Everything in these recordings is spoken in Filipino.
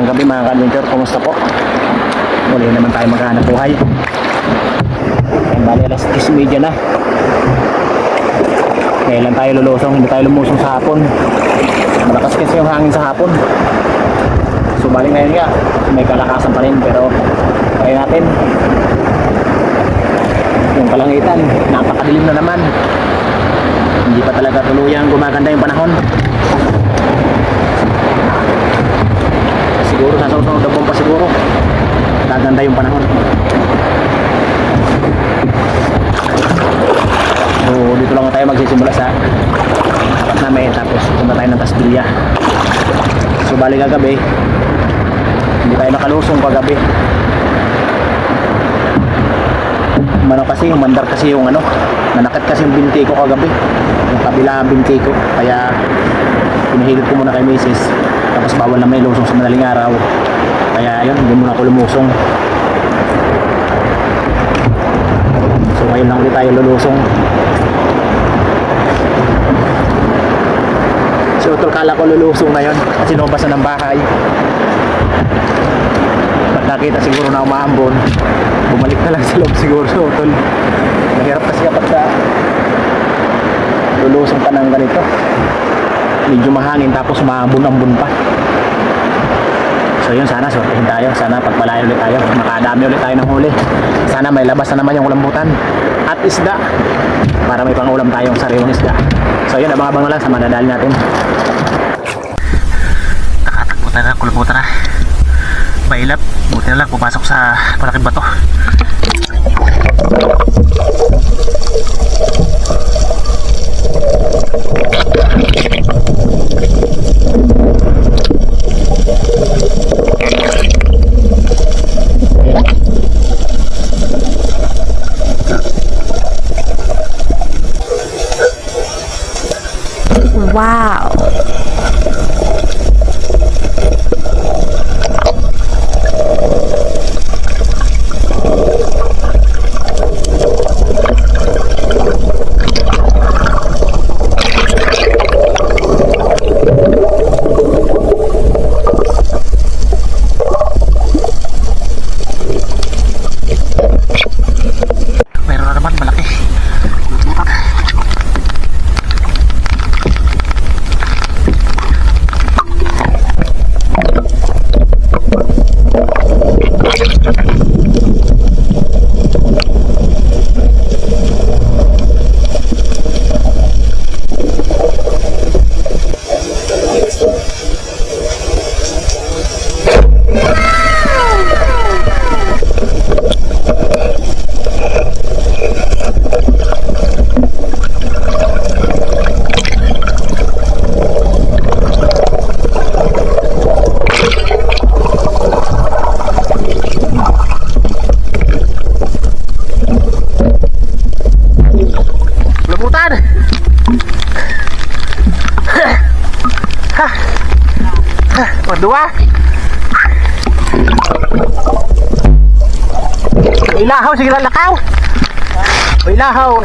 Magandang gabi mga ka-adventure, kumusta po? Muli naman tayo maghanap buhay. Ang bali alas 10.30 na. Kailan tayo lulusong, hindi tayo lumusong sa hapon. Malakas kasi yung hangin sa hapon. So bali ngayon nga, may kalakasan pa rin pero try natin. Yung kalangitan, napakadilim na naman. Hindi pa talaga tuluyang gumaganda yung panahon. Siguro sa susunod na pa siguro. Gaganda yung panahon. So dito lang tayo magsisimula sa tapat namin tapos punta tayo ng Tasbilya. So bali kagabi, hindi tayo nakalusong kagabi. Mano kasi, mandar kasi yung ano, nanakit kasi yung binti ko kagabi. Yung kabila binti ko. Kaya pinahilot ko muna kay Mrs. Tapos bawal na may lusong sa madaling araw. Kaya ayun, hindi muna ako lumusong. So ngayon lang ulit tayo lulusong. So tol, kala ko lulusong na yun. Kasi lumabas na ng bahay. Pag nakita siguro na umaambon, bumalik na lang sa loob siguro. So tol, nahirap kasi kapag sa lulusong ka ng ganito. Medyo mahangin tapos maambon-ambon pa. So yun sana sortihin tayo. Sana pagpalain ulit tayo. Makadami ulit tayo ng huli. Sana may labas na naman yung kulambutan. At isda. Para may pangulam tayong sariwang isda. So yun, abang-abang na lang sa manadali natin. Nakatakbo tayo na kulambutan na. Mailap. Buti na lang pumasok sa malaking bato. Wow. Meron na naman malaki. Labutan! Ha! Ha! Madua! Ilahaw, sige lang lakaw! Ilahaw!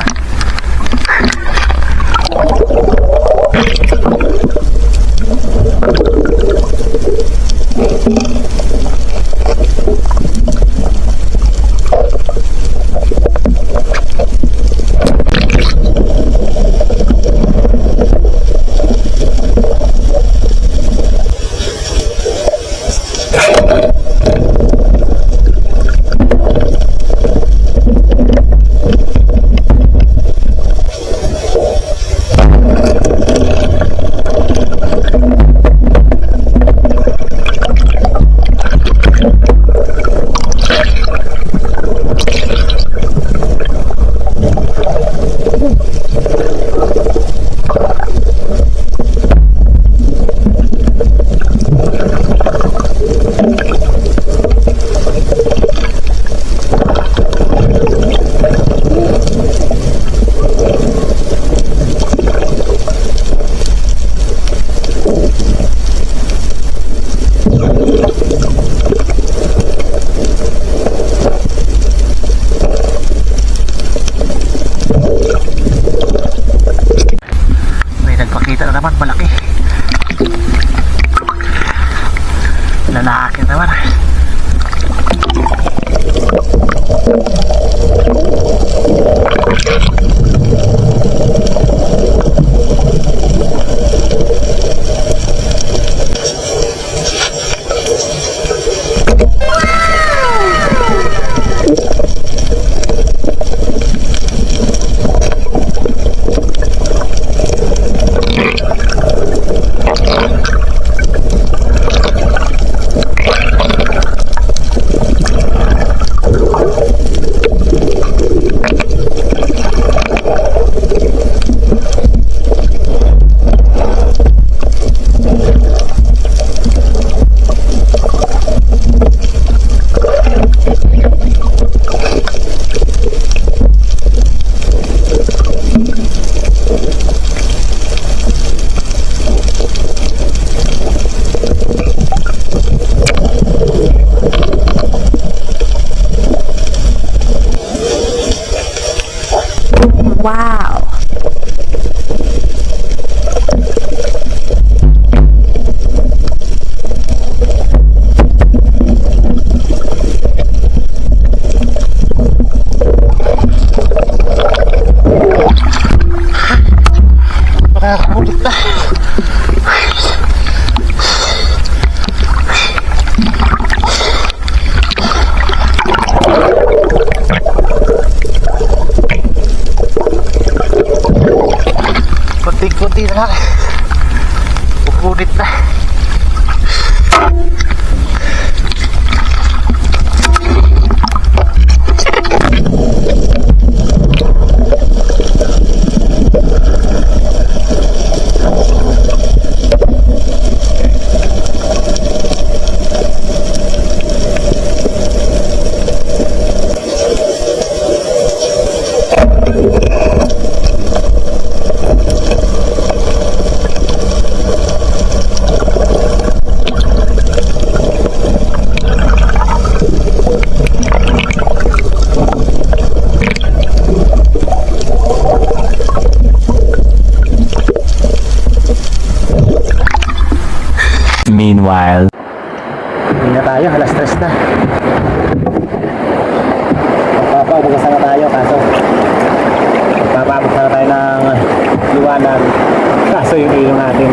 Kaso yung ilong natin,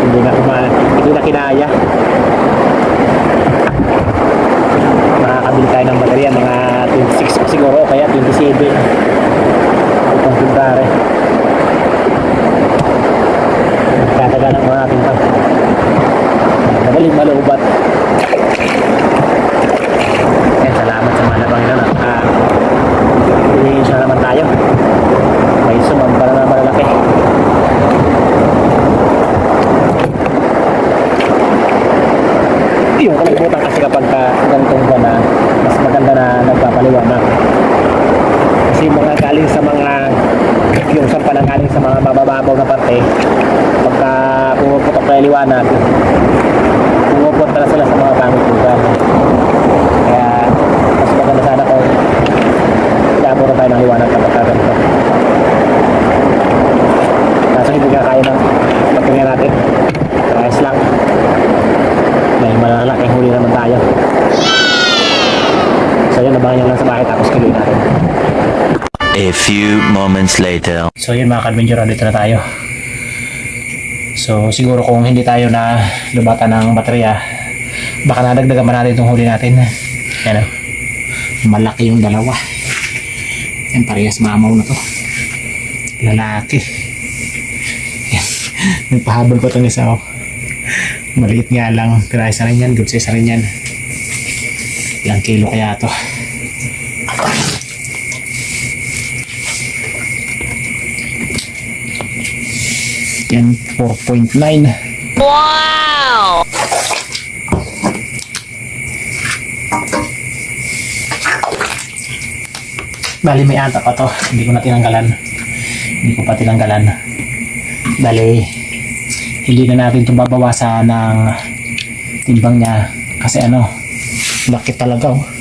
hindi na kuma, hindi na kinaya. Makakabili tayo ng baterya, mga 26 pa siguro, kaya 27. Itong filtare. Tataga ng mga ating pa. Magaling malubat. Eh, salamat sa mga Panginoon at uh, siya naman tayo. May sumamba na malalaki. Yung kalibutan kasi kapag ka ganitong buwan na mas maganda na nagpapaliwanag. Kasi mga galing sa mga yung sampa na galing sa mga mabababaw na parte pagka pumuputok na liwanag pumupunta na sila sa mga pangit lugar. Kaya mas maganda sana kung naburo tayo ng liwanag kapag ka ganito. Kaso hindi ka kaya ng baterya natin. Yun, abangan nyo lang sa bahay tapos kiloy natin. A few moments later. So yun mga kadventure, dito na tayo. So siguro kung hindi tayo na lubatan ng baterya, baka nadagdagan pa natin itong huli natin. Yan o. Malaki yung dalawa. Yan parehas mamaw na to. Lalaki. Yan. Nagpahabol ko itong isa oh. Maliit nga lang. Pero isa rin yan. Good size rin yan. Ilang kilo kaya to. Yan, 4.9. Wow. Bali, may ata pa to. Hindi ko na tinanggalan. Hindi ko pa tinanggalan. Bali, hindi na natin ito babawasan ng timbang niya. Kasi ano, laki talaga oh.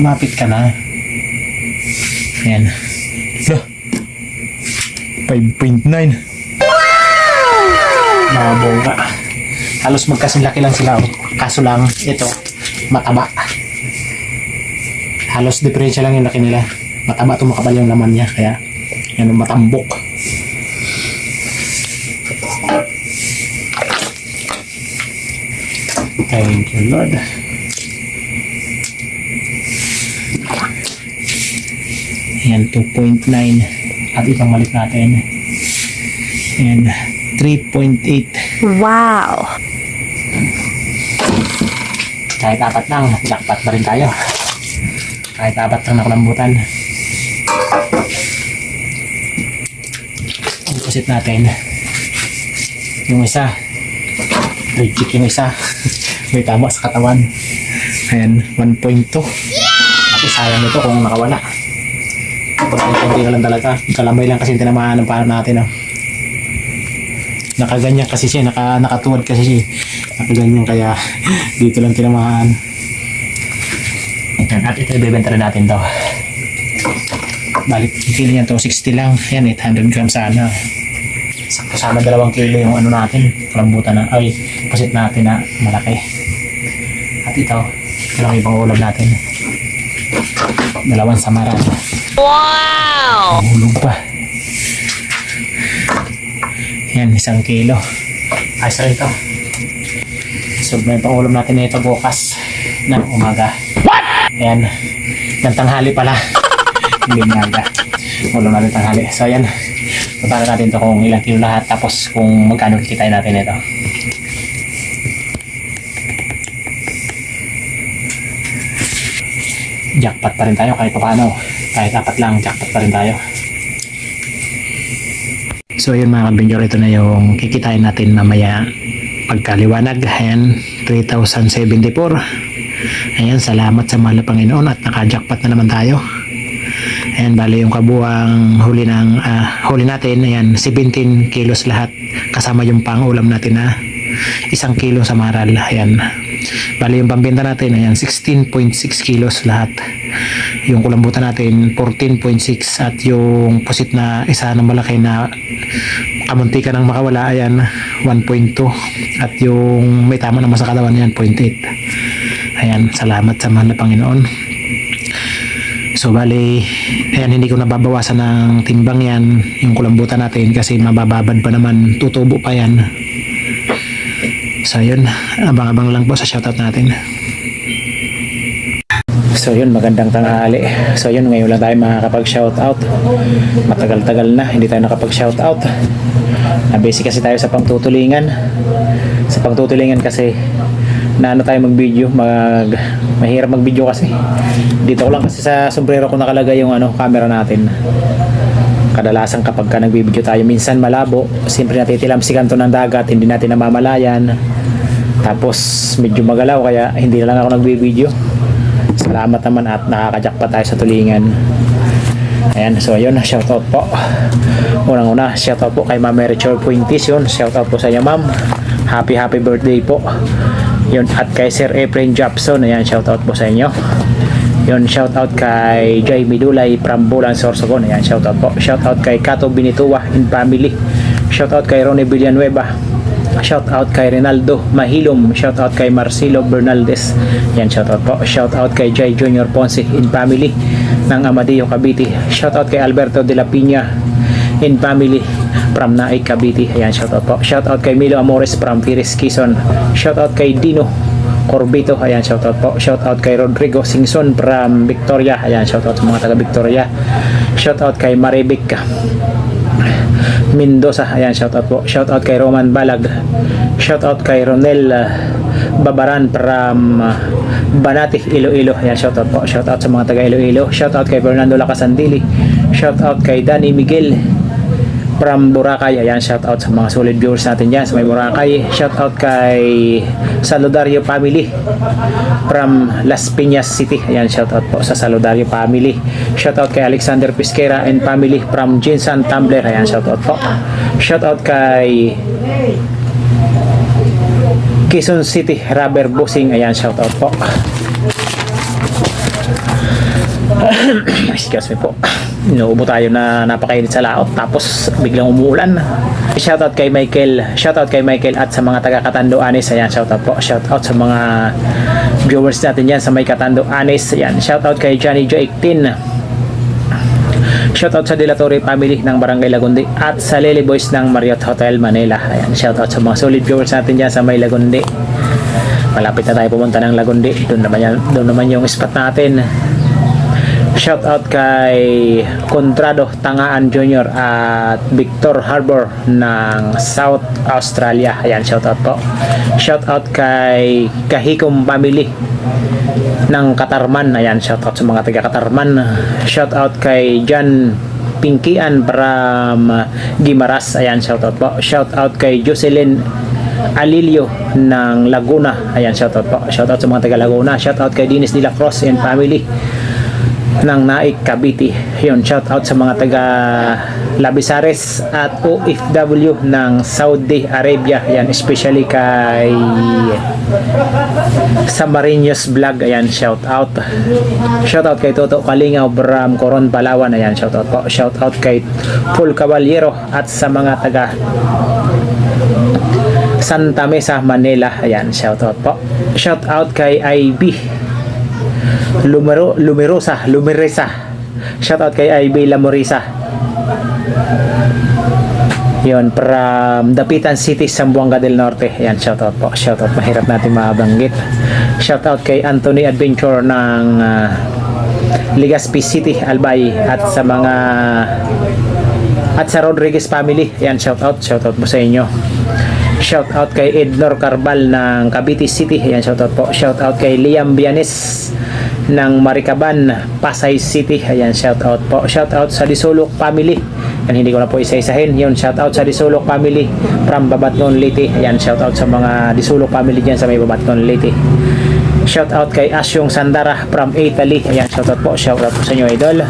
Kumapit ka na. Ayan. Lah. 5.9. Mga bongga. Halos magkasilaki lang sila. oh. Kaso lang, ito, mataba. Halos diferensya lang yung laki nila. Mataba ito makapal yung laman niya. Kaya, yan matambok. Thank you, Lord. Ayan, 2.9. At itong malit natin. Ayan, 3.8. Wow. Kahit apat lang, jackpot na rin tayo. Kahit apat lang nakalambutan. Ang pusit natin. Yung isa. Reject yung isa. May tama sa katawan. Ayan, 1.2. At sayang ito kung nakawala. Kunti na lang talaga. Kalamay lang kasi tinamaan ng paro natin. Oh. Nakaganyan kasi siya, naka, nakatuwad kasi siya. Nakaganyan kaya dito lang tinamaan. Yan, at ito ibebenta rin natin to. Balik, kilo niya to, 60 lang. Yan, 800 grams sana. Sakto sana dalawang kilo yung ano natin, kalambutan na, ay, pasit natin na malaki. At ito, ito lang ibang ulam natin. Dalawang samaran. Wow! Hulog pa. Yan, isang kilo. Ayos rin ito. So, may pangulam natin nito bukas ng umaga. What? Ayan. Ng tanghali pala. Hindi umaga. Ulam natin tanghali. So, ayan. Puntahan natin to kung ilang kilo lahat tapos kung magkano kikitain natin ito. Jackpot pa rin tayo kahit paano. Kahit apat lang, jackpot pa rin tayo. So yun mga kabinyor, ito na yung kikitain natin mamaya pagkaliwanag. Ayan, 3,074. Ayan, salamat sa mahal na Panginoon at naka-jackpot na naman tayo. Ayan, bali yung kabuang huli ng ah, huli natin, ayan, 17 kilos lahat kasama yung pang-ulam natin na isang kilo sa maral. Ayan. Bali yung pambenta natin, ayan, 16.6 kilos lahat. Yung kulambutan natin, 14.6 at yung pusit na isa na malaki na kamunti ka nang makawala, ayan, 1.2 at yung may tama naman sa katawan, ayan, 0.8. Ayan, salamat sa mahal na Panginoon. So bali, ayan hindi ko nababawasan ng timbang yan, yung kulambutan natin kasi mabababad pa naman, tutubo pa yan. So yun, abang-abang lang po sa shoutout natin. So yun, magandang tanghali. So yun, ngayon lang tayo makakapag-shoutout. Matagal-tagal na, hindi tayo nakapag-shoutout. Na-busy kasi tayo sa pangtutulingan. Sa pangtutulingan kasi, na ano tayo mag-video, mag, mahirap mag-video kasi. Dito ko lang kasi sa sombrero ko nakalagay yung ano, camera natin. Kadalasan kapag ka nagbibideo tayo, minsan malabo, siyempre natitilam si kanto ng dagat, hindi natin namamalayan. Tapos medyo magalaw kaya hindi na lang ako nagbibideo. Salamat naman at nakakajak pa tayo sa tulingan. Ayan, so ayun, shoutout po. Unang-una, shoutout po kay Ma'am Merichor Puintis yun. Shoutout po sa inyo, Ma'am. Happy, happy birthday po. Yun, at kay Sir Efrain Japson, ayan, shoutout po sa inyo. Yun, shoutout kay Jay Midulay from Bulan, Sorsogon. Ayan, shoutout po. Shoutout kay Kato Binitua in family. Shoutout kay Ronnie Villanueva. Shoutout kay Rinaldo Mahilom. Shoutout kay Marcelo Bernaldez. Yan, shoutout po. Shoutout kay Jay Junior Ponce in family ng Amadeo Cavite. Shoutout kay Alberto de la Piña in family from Naik Cavite. Ayan, shoutout po. Shoutout kay Milo Amores from Firis Quezon. Shoutout kay Dino Corbito, ayan, shoutout po. Shoutout kay Rodrigo Singson from Victoria. Ayan, shoutout sa mga taga Victoria. Shoutout kay Maribic Mendoza. Ayan, shoutout po. Shoutout kay Roman Balag. Shoutout kay Ronel uh, Babaran from uh, Banati, Iloilo. Ayan, shoutout po. Shoutout sa mga taga Iloilo. Shoutout kay Fernando Lacasandili. Shoutout kay Danny Miguel from Boracay. Ayan, shout out sa mga solid viewers natin dyan sa may Boracay. Shout out kay Saludario family from Las Piñas City. Ayan, shout out po sa Saludario family. Shout out kay Alexander Pisquera and family from Jinsan Tumbler. Ayan, shout out po. Shout out kay Quezon City Rubber Busing. Ayan, shout out po. Excuse me po. Inuubo tayo na napakainit sa laot tapos biglang umuulan. Shoutout kay Michael. Shoutout kay Michael at sa mga taga Katando Anis. Ayan, shoutout po. Shoutout sa mga viewers natin yan sa may Katando Anis. Ayan, shoutout kay Johnny Joe 18. Shoutout sa Dilatore family ng Barangay Lagundi at sa Lily Boys ng Marriott Hotel Manila. Ayan, shoutout sa mga solid viewers natin dyan sa may Lagundi. Malapit na tayo pumunta ng Lagundi. Doon naman, yan, doon naman yung spot natin. Shout out kay Contrado Tangaan Jr. at Victor Harbor ng South Australia. Ayan, shout out po. Shout out kay Kahikom Family ng Katarman. Ayan, shout out sa mga taga Katarman. Shout out kay John Pinkian from Gimaras. Ayan, shout out po. Shout out kay Jocelyn Alilio ng Laguna. Ayan, shout out po. Shout out sa mga taga Laguna. Shout out kay Dennis De Cruz and family ng Naik Cavite. Yun, shout out sa mga taga Labisares at OFW ng Saudi Arabia. Ayan, especially kay Samarinos Vlog. Ayan, shout out. Shout out kay Toto Kalingaw Bram Coron Palawan. Ayan, shout out po. Shout out kay Full Caballero at sa mga taga Santa Mesa, Manila. Ayan, shout out po. Shout out kay IB Lumero, Lumerosa, Lumeresa. Shout out kay IB Lamorisa. Yun, from Dapitan City, Zamboanga del Norte. Ayan, shout out po. Shout out, mahirap natin mabanggit. Shout out kay Anthony Adventure ng ah, Legazpi City, Albay at sa mga at sa Rodriguez family. Ayan, shout out, shout out po sa inyo. Shout out kay Ednor Carbal ng Cavite City. Ayan, shout out po. Shout out kay Liam Bianes ng Maricaban, Pasay City. Ayan, shout out po. Shout out sa Disulok family. Yan, hindi ko na po isa-isahin. Yun, shout out sa Disulok family from Babatnon, Leyte. Ayan, shout out sa mga Disulok family dyan sa may Babatnon, Leyte. Shout out kay Asyong Sandara from Italy. Ayan, shout out po. Shout out po sa inyo, idol.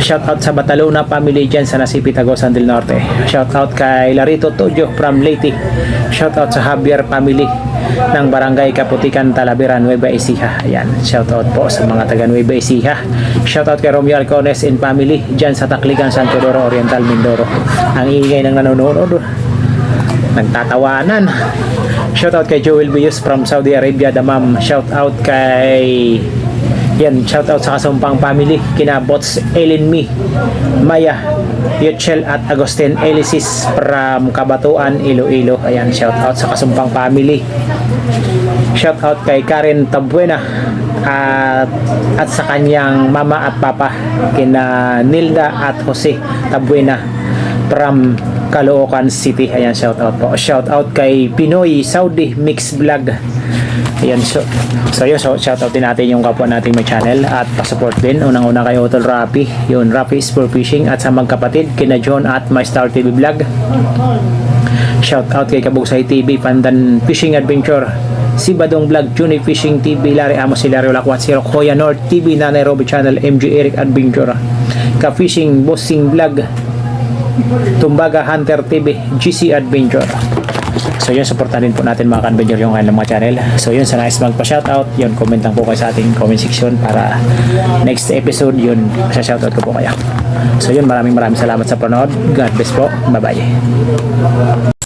Shout out sa Batalona family dyan sa Nasipi Tagosan del Norte. Shout out kay Larito Tojo from Leyte. Shout out sa Javier family ng Barangay Kaputikan, Talaberan, Nueva Ecija. Ayan, shout out po sa mga taga Nueva Ecija. Shout out kay Romeo Alcones and family dyan sa Takligan, San Pedro Oriental, Mindoro. Ang ingay ng nanonood. Nagtatawanan. Shout out kay Joel Bius from Saudi Arabia, Damam. Shout out kay yan, shout out sa Kasumpang family, kina Bots Ellen Mi, Maya, Yutchel at Agustin Elisis from Kabatuan, Iloilo. Ayan, shout out sa Kasumpang family. Shout out kay Karen Tabuena at, at sa kanyang mama at papa, kina Nilda at Jose Tabuena from Caloocan City. Ayan, shout out po. Shout out kay Pinoy Saudi Mix Vlog. Ayan, so, so yun, so, shout out din natin yung kapwa nating may channel at pasupport din. Unang-una kay Otol Rapi, yun, Rapi Sport Fishing at sa magkapatid, kina John at My Star TV Vlog. Shout out kay Kabugsay TV, Pandan Fishing Adventure, si Badong Vlog, Juni Fishing TV, Larry Amos, Hilario Lakwat, si Koya North TV, Nanay Robby Channel, MG Eric Adventure, Ka Fishing, Bossing Vlog, Tumbaga Hunter TV, GC Adventure. So yun, supportan din po natin mga ka-adventure yung kanilang mga channel. So yun, sa nais magpa-shoutout, yun, comment lang po kayo sa ating comment section para next episode, yun, sa-shoutout ko po kayo. So yun, maraming maraming salamat sa panood. God bless po. Bye-bye.